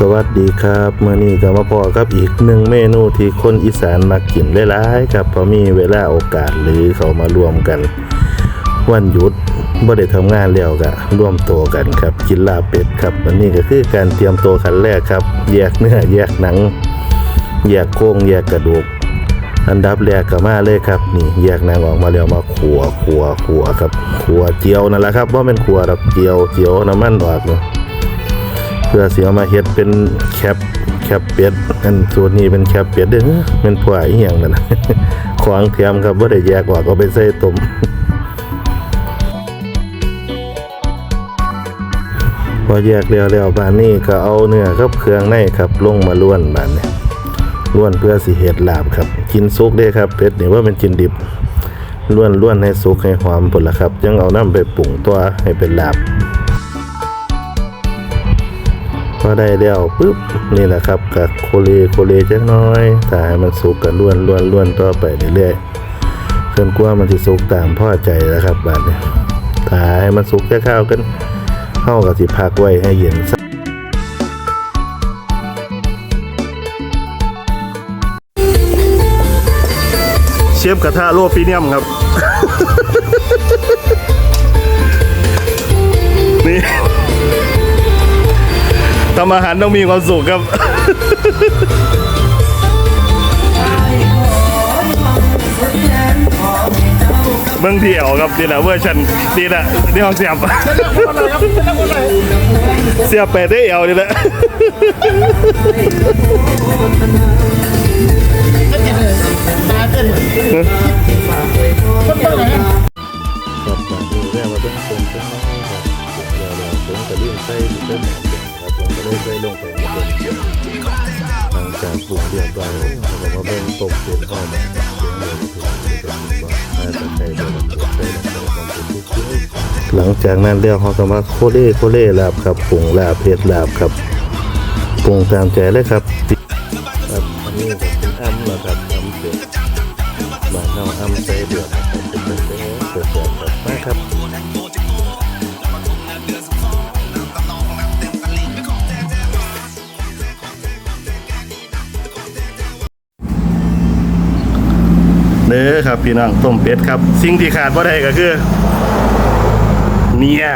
สวัสดีครับเมื่อนี้ก็มาพอกับอีกหนึ่งเมนูที่คนอีสานมากินหลายๆครับพอมีเวลาโอกาสหรือเขามารวมกัน วันหยุดบ่ได้ทำงานแล้วก็ร่วมตัวกันครับกินลาเป็ดครับวันนี้ก็คือการเตรียมตัวขั้นแรกครับ แยกเนื้อแยกหนัง แยกโครงแยกกระดูก อันดับแรกก็มาเลยครับ นี่แยกหนางออกมาแล้วมาขัวขัวขัวครับขัวเจียวนั่นแหละครับว่าเป็นขัวดอกเจียวเจียวน้ำมันออกเนาะ พื่อเสียมาเฮ็ดเป็นแคปแคปเป็ดอันส่วนนี้เป็นแคปเป็ดเด้อเป็นผัวอียังนั่นน่ะของเทียมครับว่าได้แยกออกเอาไปใส่ต้มพอแยกแล้วแล้วบานนี้ก็เอาเนื้อกับเครื่องในครับลงมาล้วนบานเนี่ยล้วนเพื่อสิเห็ดลาบครับกินซุกได้ครับเป็ดนี่ว่าเป็นกินดิบล้วนล้วนให้สุกให้หอมผลละครับยังเอาน้ำไปปรุงตัวให้เป็นลาบ พอได้แล้วปุ๊บนี่แหละครับกับโคเลโคเลจักน้อยถ้าให้มันสุกก็ล้วนล้วนล้วนต่อไปเรื่อยๆจนกว่ามันจะสุกตามพ่อใจแล้วครับบาดนี้ถ้าให้มันสุกแค่ข้าวกันเข้ากับสิพักไว้ให้เย็นเชฟกระทะโลฟีเนียมครับ ทำอาหารต้องมีความสุขครับ เบื้องเที่เอวครับนี่แหละเวอร์ชันนี่แหละนี่ห้องเสียบเสียบไปได้เอวนี่แหละครับมาดูแรกมาเป็นคนเป็นน้องครับเดี๋ยวเราผมจะเลื่อนใส่เส้นหมู ครับผมก็เลยใส่ลงไปบนเกี๊ยวหลังจากปรุงเรียบร้อยแล้วก็มาเบิ่งตกเสร็จเข้ามาเดี๋ยวเราจะถึงจะเป็นว่าน่าจะใส่บนเกี๊ยวใส่ลงไปความเป็นลูกเกี๊ยวหลังจากนั้นแล้วเขาก็มาโคเล่โคเล่ลาบครับปรุงลาบเผ็ดลาบครับปรุงตามใจเลยครับครับอันนี้เป็นอ้ำแล้วครับอ้ำเผ็ดบานเฮาอำใส่เดือด เด้อครับพี่น้องต้มเป็ดครับ สิ่งที่ขาดบ่ได้ก็คือ เนี่ย